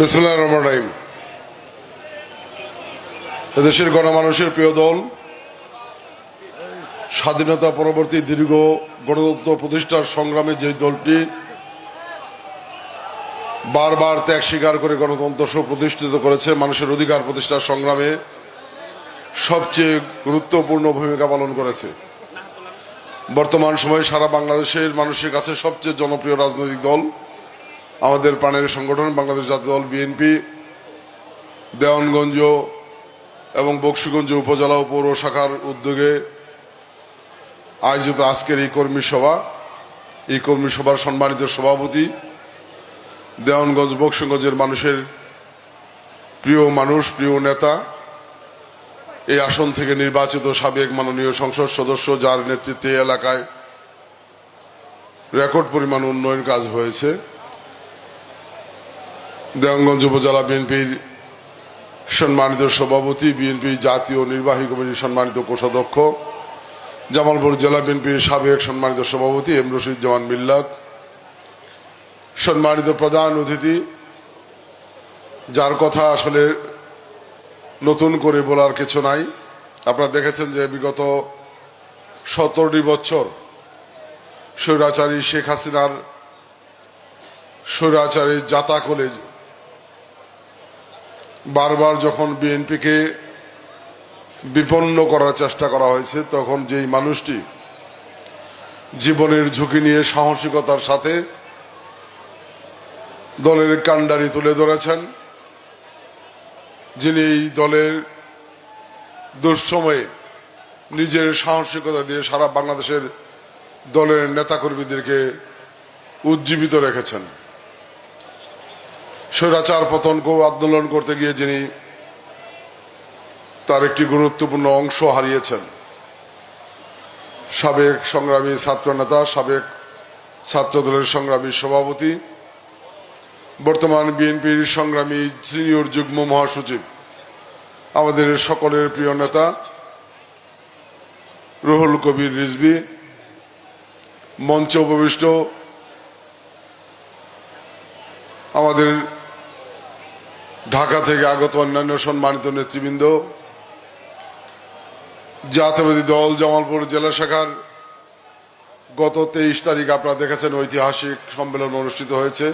বিসমুল্লাহ রহমান রাহিম। দেশের গণমানুষের প্রিয় দল, স্বাধীনতা পরবর্তী দীর্ঘ গণতন্ত্র প্রতিষ্ঠার সংগ্রামে যে দলটি বারবার ত্যাগ স্বীকার করে গণতন্ত্র সুপ্রতিষ্ঠিত করেছে, মানুষের অধিকার প্রতিষ্ঠার সংগ্রামে সবচেয়ে গুরুত্বপূর্ণ ভূমিকা পালন করেছে। বর্তমান সময়ে সারা বাংলাদেশের মানুষের কাছে সবচেয়ে জনপ্রিয় রাজনৈতিক দল আমাদের প্রাণের সংগঠন, বাংলাদেশ জাতীয় দল বিএনপি, দেওয়ানগঞ্জ এবং বক্সিগঞ্জ উপজেলা পৌর শাখার উদ্যোগে আয়োজিত আজকের এই কর্মী সভা। এই কর্মী সভার সম্মানিত সভাপতি দেওয়ানগঞ্জ বক্সিগঞ্জের মানুষের প্রিয় মানুষ, প্রিয় নেতা, এই আসন থেকে নির্বাচিত সাবেক মাননীয় সংসদ সদস্য যার নেতৃত্বে এলাকায় রেকর্ড পরিমাণ উন্নয়ন কাজ হয়েছে। দেওয়ানগঞ্জ উপজেলা বিএনপির সম্মানিত সভাপতি, বিএনপি জাতীয় নির্বাহী কমিটির সম্মানিত কোষাধ্যক্ষ, জামালপুর জেলা বিএনপির সাবেক সম্মানিত সভাপতি এম রশিদুজ্জামান মিল্লাত, সম্মানিত প্রধান অতিথি, যার কথা আসলে নতুন করে বলার কিছু নাই। আপনারা দেখেছেন যে বিগত সতেরোটি বছর স্বৈরাচারী শেখ হাসিনার স্বৈরাচারী জাতা কলেজ বারবার যখন বিএনপিকে বিপন্ন করার চেষ্টা করা হয়েছে, তখন যেই মানুষটি জীবনের ঝুঁকি নিয়ে সাহসিকতার সাথে দলের কাণ্ডারি তুলে ধরেছেন, যিনি এই দলের দুঃসময়ে নিজের সাহসিকতা দিয়ে সারা বাংলাদেশের দলের নেতাকর্মীদেরকে উজ্জীবিত রেখেছেন। স্বৈরাচার পতনকেও আন্দোলন করতে গিয়ে যিনি তার একটি গুরুত্বপূর্ণ অংশ হারিয়েছেন। সাবেক সংগ্রামী ছাত্র নেতা, সাবেক ছাত্র দলের সংগ্রামী সভাপতি, বর্তমান বিএনপির সংগ্রামী সিনিয়র যুগ্ম মহাসচিব, আমাদের সকলের প্রিয় নেতা রুহুল কবির রিজবি মঞ্চে উপবিষ্ট আমাদের ঢাকা থেকে আগত অন্যান্য সম্মানিত নেতৃবৃন্দ, জাতীয়বাদী দল জামালপুর জেলা শাখার গত তেইশ তারিখ আপনারা দেখেছেন ঐতিহাসিক সম্মেলন অনুষ্ঠিত হয়েছে।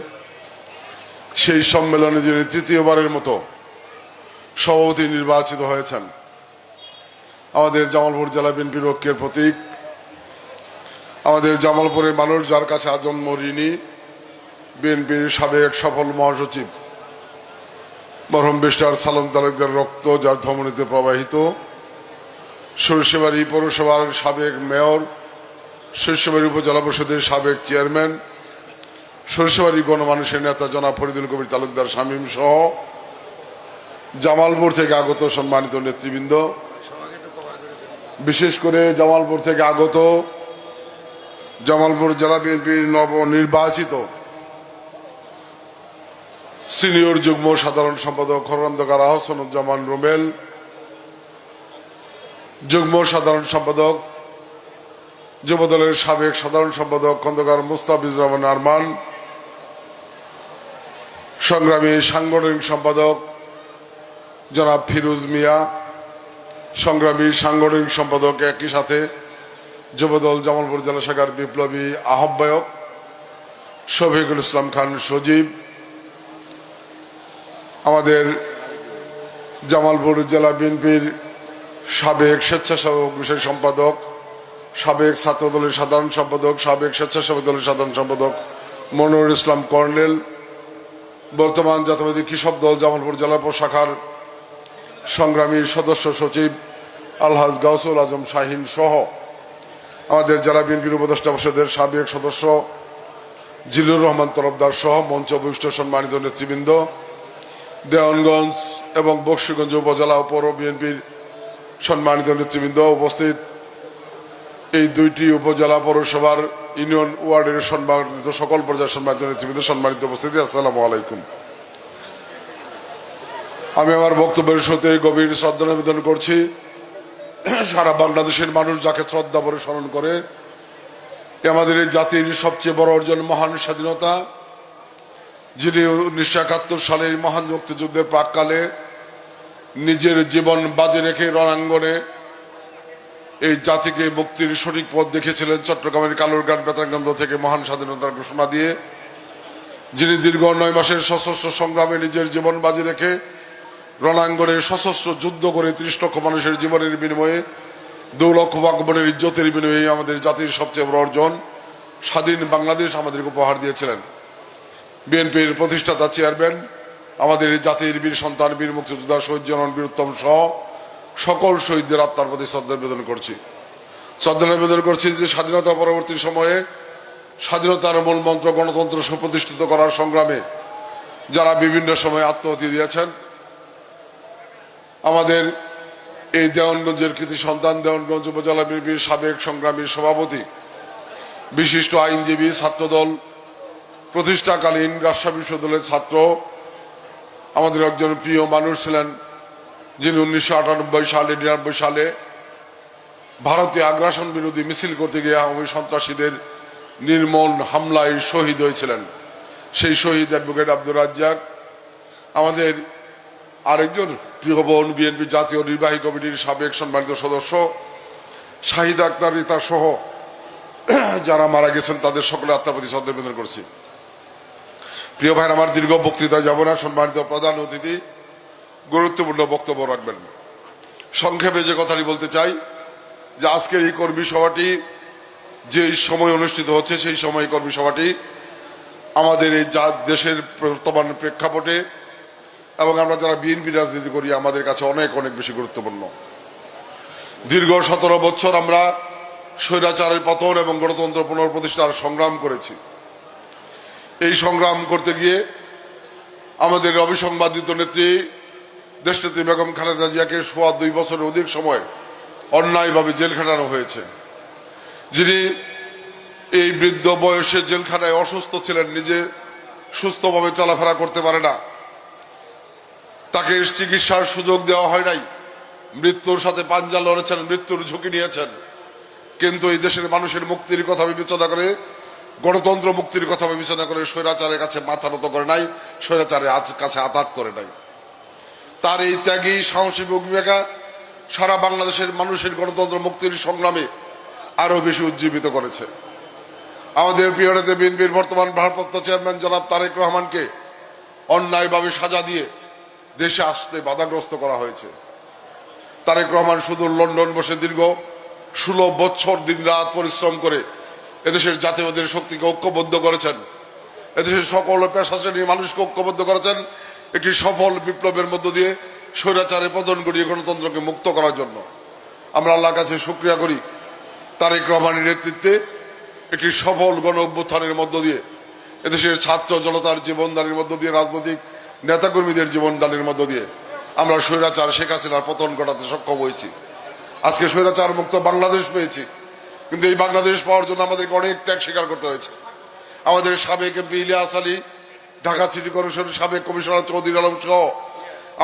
সেই সম্মেলনে যিনি তৃতীয়বারের মতো সভাপতি নির্বাচিত হয়েছেন, আমাদের জামালপুর জেলা বিএনপির ঐক্যের প্রতীক, আমাদের জামালপুরের মানুষ যার কাছে আজন্ম ঋণী, বিএনপির সাবেক সফল মহাসচিব মরহম বিস্টার সালম তালুকদার রক্ত যার ধমনীতে প্রবাহিত। সরিষাবাড়ি পৌরসভার সাবেক মেয়র সরিষাবাড়ি উপজেলা পরিষদের সাবেক চেয়ারম্যান সরিষাবাড়ি গণমানুষের নেতা জনাব ফরিদুল কবির তালুকদার শামীম সহ জামালপুর থেকে আগত সম্মানিত নেতৃবৃন্দ। বিশেষ করে জামালপুর থেকে আগত জামালপুর জেলা বিএনপির নবনির্বাচিত সিনিয়র যুগ্ম সাধারণ সম্পাদক খরন্দকার আহসানুজ্জামান রুমেল যুগ্ম সাধারণ সম্পাদক, যুবদলের সাবেক সাধারণ সম্পাদক খন্দকার মুস্তাফিজ রহমান আরমান, সংগ্রামী সাংগঠনিক সম্পাদক জনাব ফিরুজ মিয়া, সংগ্রামী সাংগঠনিক সম্পাদক একই সাথে যুবদল জামালপুর জেলা শাখার বিপ্লবী আহ্বায়ক শফিকুল ইসলাম খান সজীব আমাদের জামালপুর জেলা বিএনপির সাবেক স্বেচ্ছাসেবক বিষয় সম্পাদক, সাবেক ছাত্রদলের সাধারণ সম্পাদক, সাবেক স্বেচ্ছাসেবক দলের সাধারণ সম্পাদক মনোর ইসলাম কর্নেল, বর্তমান জাতীয়বাদী কৃষক দল জামালপুর জেলা শাখার সংগ্রামী সদস্য সচিব আলহাজ গাউসুল আজম শাহিন সহ আমাদের জেলা বিএনপির উপদেষ্টা পরিষদের সাবেক সদস্য জিলুর রহমান তরফদার সহ মঞ্চ অভিষ্ট সম্মানিত নেতৃবৃন্দ। দেওয়ানগঞ্জ এবং বক্সিগঞ্জ উপজেলা পৌর বিএনপির সম্মানিত নেতৃবৃন্দ উপস্থিত। এই দুইটি উপজেলা পৌরসভার ইউনিয়ন ওয়ার্ডের সম্মানিত, সকল পর্যায়ের সম্মানিত নেতৃবৃন্দ সম্মানিত উপস্থিতি, আসসালামু আলাইকুম। আমি আমার বক্তব্যের সাথে গভীর শ্রদ্ধা নিবেদন করছি। সারা বাংলাদেশের মানুষ যাকে শ্রদ্ধা ভরে স্মরণ করে আমাদের এই জাতির সবচেয়ে বড় অর্জন মহান স্বাধীনতা যিনি উনিশশো একাত্তর সালের মহান মুক্তিযুদ্ধের প্রাককালে নিজের জীবন বাজে রেখে রণাঙ্গনে এই জাতিকে মুক্তির সঠিক পথ দেখেছিলেন চট্টগ্রামের কালুরঘাট বেতারকেন্দ্র থেকে মহান স্বাধীনতার ঘোষণা দিয়ে, যিনি দীর্ঘ নয় মাসের সশস্ত্র সংগ্রামে নিজের জীবন বাজি রেখে রণাঙ্গনে সশস্ত্র যুদ্ধ করে ত্রিশ লক্ষ মানুষের জীবনের বিনিময়ে, দু লক্ষ বাকবনের ইজ্জতের বিনিময়ে আমাদের জাতির সবচেয়ে বড় অর্জন, স্বাধীন বাংলাদেশ আমাদেরকে উপহার দিয়েছিলেন। বিএনপির প্রতিষ্ঠাতা চেয়ারম্যান, আমাদের জাতির বীর সন্তান, বীর মুক্তিযোদ্ধা, শহীদ জনন বীরুত্তম সহ সকল শহীদদের আত্মার প্রতি শ্রদ্ধা নিবেদন করছি। শ্রদ্ধা নিবেদন করছি যে স্বাধীনতা পরবর্তী সময়ে স্বাধীনতার মূল মন্ত্র গণতন্ত্র সুপ্রতিষ্ঠিত করার সংগ্রামে যারা বিভিন্ন সময় আত্মহতি দিয়েছেন, আমাদের এই দেওয়ানগঞ্জের কৃতি সন্তান, দেওয়ানগঞ্জ উপজেলা বিএনপির সাবেক সংগ্রামী সভাপতি, বিশিষ্ট আইনজীবী, ছাত্রদল প্রতিষ্ঠাকালীন রাজশাহী বিশ্ববিদ্যালয়ের ছাত্র, আমাদের একজন প্রিয় মানুষ ছিলেন, যিনি উনিশশো আটানব্বই সালে, নিরানব্বই সালে ভারতীয় আগ্রাসন বিরোধী মিছিল করতে গিয়ে আওয়ামী সন্ত্রাসীদের নির্মল হামলায় শহীদ হয়েছিলেন। সেই শহীদ অ্যাডভোকেট আব্দুর রাজ্জাক, আমাদের আরেকজন প্রিয় বোন বিএনপি জাতীয় নির্বাহী কমিটির সাবেক সম্মানিত সদস্য শাহিদ আক্তার রিতা সহ যারা মারা গেছেন, তাদের সকলে আত্মার প্রতি শ্রদ্ধা নিবেদন করছি। প্রিয় ভাই আমার দীর্ঘ বক্তৃতা যাব না, সম্মানিত প্রধান অতিথি, গুরুত্বপূর্ণ বক্তব্য রাখবেন। সংক্ষেপে যে কথাটি বলতে চাই, যে আজকের এই কর্মী সভাটি, যে সময় অনুষ্ঠিত হচ্ছে, সেই সময় কর্মী সভাটি আমাদের এই যা দেশের বর্তমান প্রেক্ষাপটে এবং আমরা যারা বিএনপি রাজনীতি করি, আমাদের কাছে অনেক অনেক বেশি গুরুত্বপূর্ণ। দীর্ঘ সতেরো বছর আমরা স্বৈরাচারের পতন এবং গণতন্ত্র পুনঃপ্রতিষ্ঠার সংগ্রাম করেছি। এই সংগ্রাম করতে গিয়ে আমাদের অবিসংবাদিত নেত্রী, দেশনেত্রী বেগম খালেদা জিয়াকে সোয়া দুই বছরের অধিক সময় অন্যায়ভাবে জেল খাটানো হয়েছে। যিনি এই বৃদ্ধ বয়সে জেলখানায় অসুস্থ ছিলেন, নিজে সুস্থভাবে চলাফেরা করতে পারে না। তাকে চিকিৎসার সুযোগ দেওয়া হয় নাই। মৃত্যুর সাথে পাঞ্জা লড়েছেন, মৃত্যুর ঝুঁকি নিয়েছেন। কিন্তু এই দেশের মানুষের মুক্তির কথা বিবেচনা করে গণতন্ত্র মুক্তির কথা বিবেচনা করে স্বৈরাচারের কাছে মাথা নত করে নাই, স্বৈরাচারের কাছে আতাত করে নাই। তার এই ত্যাগী, সাহসী ভূমিকা সারা বাংলাদেশের মানুষের গণতন্ত্র মুক্তির সংগ্রামে আরও বেশি উজ্জীবিত করেছে। আমাদের নেতা বিএনপির বর্তমান ভারপ্রাপ্ত চেয়ারম্যান জনাব তারেক রহমানকে অন্যায়ভাবে সাজা দিয়ে দেশে আসতে বাধাগ্রস্ত করা হয়েছে। তারেক রহমান শুধু লন্ডন বসে দীর্ঘ ষোলো বছর দিন রাত পরিশ্রম করে এদেশের জাতীয়দের শক্তিকে ঐক্যবদ্ধ করেছেন। এদেশের সকল পেশা শ্রেণির মানুষকে ঐক্যবদ্ধ করেছেন একটি সফল বিপ্লবের মধ্য দিয়ে স্বৈরাচারের পতন ঘটিয়ে গণতন্ত্রকে মুক্ত করার জন্য। আমরা আল্লাহর কাছে শুক্রিয়া করি তারেক রহমানের নেতৃত্বে একটি সফল গণ অভ্যুত্থানের মধ্য দিয়ে, এদেশের ছাত্র জনতার জীবনদানের মধ্য দিয়ে, রাজনৈতিক নেতাকর্মীদের জীবনদানের মধ্য দিয়ে আমরা স্বৈরাচার শেখ হাসিনার পতন ঘটাতে সক্ষম হয়েছি। আজকে স্বৈরাচার মুক্ত বাংলাদেশ পেয়েছি। কিন্তু এই বাংলাদেশ পাওয়ার জন্য আমাদেরকে অনেক ত্যাগ স্বীকার করতে হয়েছে। আমাদের সাবেক এমপি ইলিয়াস আলী, ঢাকা সিটি কর্পোরেশনের সাবেক কমিশনার চৌধুরী আলম সহ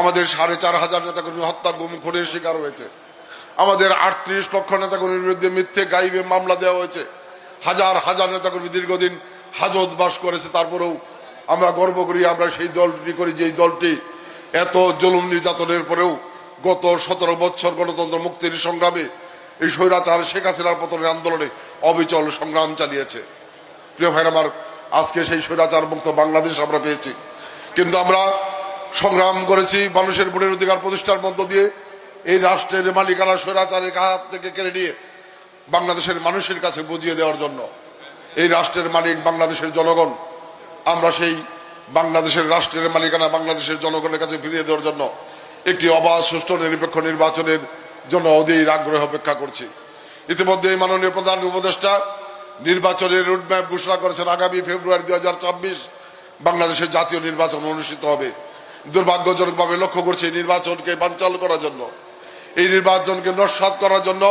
আমাদের সাড়ে চার হাজার নেতাকর্মী হত্যা, গুম, খুনের শিকার হয়েছে। আমাদের আটত্রিশ লক্ষ নেতাকর্মীর বিরুদ্ধে মিথ্যে গাইবে মামলা দেওয়া হয়েছে। হাজার হাজার নেতাকর্মী দীর্ঘদিন হাজত বাস করেছে। তারপরেও আমরা গর্ব করি, আমরা সেই দলটি করি যে দলটি এত জুলুম নির্যাতনের পরেও গত সতেরো বছর গণতন্ত্র মুক্তির সংগ্রামে এই স্বৈরাচার শেখ হাসিনার পতনের আন্দোলনে অবিচল সংগ্রাম চালিয়েছে। প্রিয় ভাইরা আমার, আজকে সেই স্বৈরাচার মুক্ত বাংলাদেশ আমরা পেয়েছি। কিন্তু আমরা সংগ্রাম করেছি মানুষের ভোটের অধিকার প্রতিষ্ঠার মধ্য দিয়ে। এই রাষ্ট্রের মালিকানা স্বৈরাচারের হাত থেকে কেড়ে নিয়ে বাংলাদেশের মানুষের কাছে বুঝিয়ে দেওয়ার জন্য এই রাষ্ট্রের মালিক বাংলাদেশের জনগণ, আমরা সেই বাংলাদেশের রাষ্ট্রের মালিকানা বাংলাদেশের জনগণের কাছে ফিরিয়ে দেওয়ার জন্য একটি অবাধ, সুষ্ঠু, নিরপেক্ষ নির্বাচনের জন্য অধীর আগ্রহ অপেক্ষা করছি। ইতিমধ্যে মাননীয় প্রধান উপদেষ্টা নির্বাচনের রুটম্যাপ ঘোষণা করেছেন। আগামী ফেব্রুয়ারি দুই হাজার ছাব্বিশ বাংলাদেশের জাতীয় নির্বাচন অনুষ্ঠিত হবে। দুর্ভাগ্যজনকভাবে লক্ষ্য করছি এই নির্বাচনকে বানচাল করার জন্য। এই নির্বাচনকে নস্বাত করার জন্য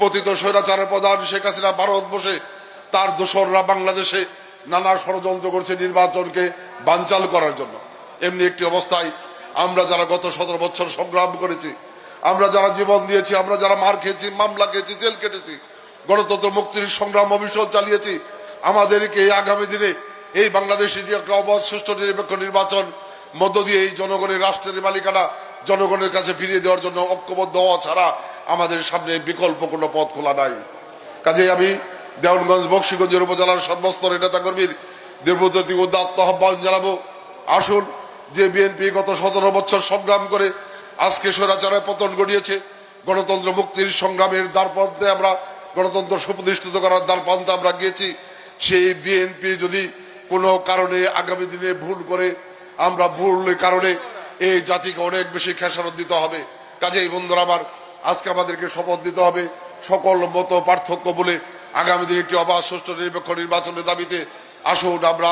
পতিত স্বৈরাচারের প্রধান শেখ হাসিনা ভারত বসে তার দোসররা বাংলাদেশে নানা ষড়যন্ত্র করছে নির্বাচনকে বানচাল করার জন্য। এমনি একটি অবস্থায় আমরা যারা গত সতেরো বছর সংগ্রাম করেছি আমরা যারা জীবন দিয়েছি, আমরা যারা মার খেয়েছি, মামলা খেয়েছি, জেল কেটেছি, গণতন্ত্র মুক্তির সংগ্রাম অভিষেক চালিয়েছি, আমাদেরকে এই আগামী দিনে এই বাংলাদেশে যে একটা অবাধ নিরপেক্ষ নির্বাচন মধ্য দিয়ে এই জনগণের রাষ্ট্রের মালিকানা, জনগণের কাছে ফিরিয়ে দেওয়ার জন্য ঐক্যবদ্ধ হওয়া ছাড়া আমাদের সামনে বিকল্প কোনো পথ খোলা নাই। কাজেই আমি দেওয়ানগঞ্জ বক্সিগঞ্জের উপজেলার সর্বস্তরের নেতাকর্মীর দেবদত্তি উদ্যাত্ত আহ্বান জানাব। আসুন যে বিএনপি গত সতেরো বছর সংগ্রাম করে আজকে স্বৈরাচারের পতন ঘটিয়েছে। গণতন্ত্র মুক্তির সংগ্রামের দ্বারপন্থে আমরা, গণতন্ত্র সুপ্রতিষ্ঠিত করার দ্বারপন্থে আমরা গিয়েছি। সেই বিএনপি যদি কোনো কারণে আগামী দিনে ভুল করে, আমরা ভুল কারণে এই জাতিকে অনেক বেশি খেসারত দিতে হবে। কাজেই বন্ধুরা আমার, আজকে আমাদেরকে শপথ দিতে হবে সকল মত পার্থক্য বলে আগামী দিনে একটি অবাধ সুষ্ঠু নিরপেক্ষ নির্বাচনের দাবিতে। আসুন আমরা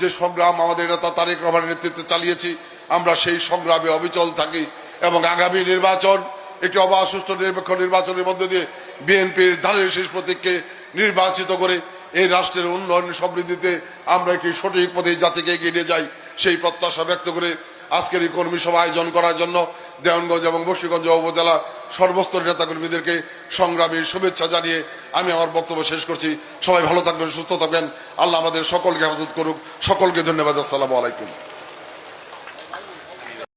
যে সংগ্রাম আমাদের নেতা তারেক রহমানের নেতৃত্বে চালিয়েছি, আমরা সেই সংগ্রামে অবিচল থাকি। এবং আগামী নির্বাচন, একটি অবাধ সুষ্ঠু নিরপেক্ষ নির্বাচনের মধ্যে দিয়ে বিএনপির ধানের শেষ প্রতীককে নির্বাচিত করে এই রাষ্ট্রের উন্নয়ন সমৃদ্ধিতে আমরা একটি সঠিক পথে জাতিকে এগিয়ে নিয়ে যাই, সেই প্রত্যাশা ব্যক্ত করে আজকের এই কর্মী সভা আয়োজন করার জন্য দেওয়ানগঞ্জ এবং বক্সিগঞ্জ উপজেলা সর্বস্তরের নেতাকর্মীদেরকে সংগ্রামী শুভেচ্ছা জানিয়ে আমি আমার বক্তব্য শেষ করছি। সবাই ভালো থাকবেন, সুস্থ থাকবেন। আল্লাহ আমাদের সকলকে হেফাজত করুক। সকলকে ধন্যবাদ। আসসালামু আলাইকুম।